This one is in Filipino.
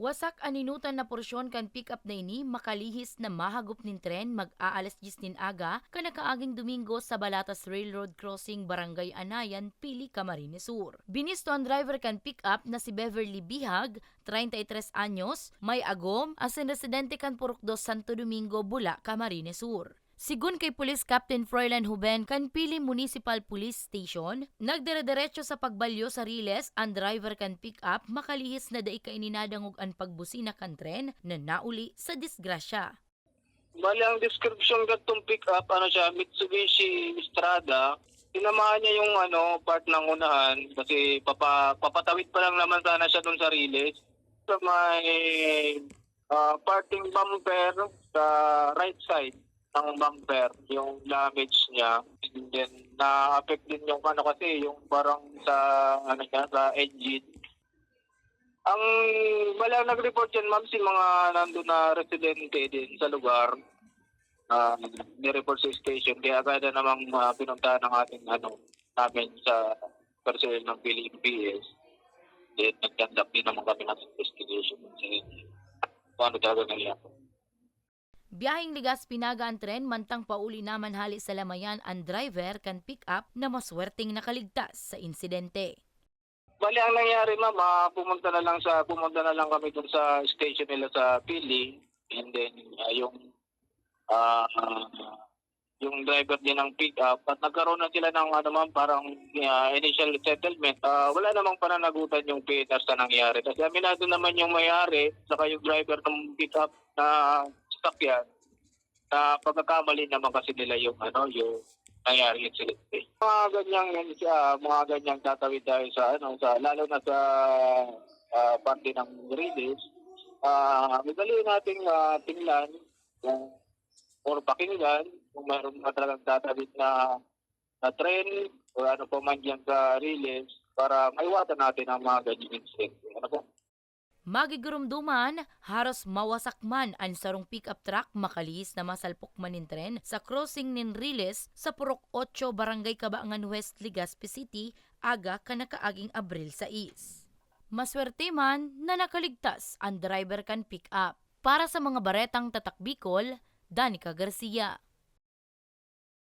Wasak aninutan na porsyon kan pick-up na ini makalihis na mahagop nin tren mag-aalas 10 nin aga kanakaaging Domingo sa Balatas Railroad Crossing Barangay Anayan, Pili, Camarines Sur. Binisto ang driver kan pick-up na si Beverly Bihag, 33 anyos, may agom, asin residente kan Purukdos Santo Domingo, Bula, Camarines Sur. Sigun kay Police Captain Froilan Huben kan Pili Municipal Police Station, nagdire-diretso sa pagbalyo sa Riles ang driver kan pick-up makalihis na dai kaininadangog ang pagbusina kan tren na nauli sa disgrasya. Bali, ang description ka itong pick-up, ano siya, Mitsubishi Strada. Tinamahan niya yung ano, part ng unahan kasi papa, papatawid pa lang naman sana siya dun sa riles. Sa may ah, parting bumper sa right side ng bumper, yung damage niya. And then, na-affect din yung ano kasi, yung parang sa, ano niya, sa engine. Ang wala nag-report yan, ma'am, si mga nandun na residente din sa lugar uh, ni-report sa station. Kaya na namang uh, pinuntahan ng ating ano, namin sa personnel ng PLBS. Then nag-conduct din naman kami ng investigation sa kung ano talaga nangyari. Biyahing ligas pinaga ang tren mantang pauli naman hali sa lamayan ang driver kan pick-up na maswerteng nakaligtas sa insidente. Bali ang nangyari ma'am, ah, pumunta na lang sa pumunta na lang kami dun sa station nila sa Pili and then ah, yung ah, yung driver din ng pick up at nagkaroon na sila ng ano ma'am parang ah, initial settlement. Ah, wala namang pananagutan yung PNR sa nangyari. Kasi aminado naman yung may-ari saka yung driver ng pick up na sasakyan na pagkakamali naman kasi nila yung ano yung nangyari incident. Mga ganyang uh, mga ganyang tatawid tayo sa ano sa lalo na sa uh, parte ng release. Uh, madali nating uh, tingnan kung or pakinggan kung mayroon na talagang tatawid na na tren o ano pa man dyan sa release para maiwasan natin ang mga ganyang incident. Ano po? Magigurumduman, haros mawasak man ang sarong pick-up truck makalihis na masalpok manin tren sa crossing nin Riles sa Purok 8 Barangay Kabaangan West, Legazpi City, aga kanakaaging Abril 6. Maswerte man na nakaligtas ang driver kan pick-up. Para sa mga baretang tatak Bicol, Danica Garcia.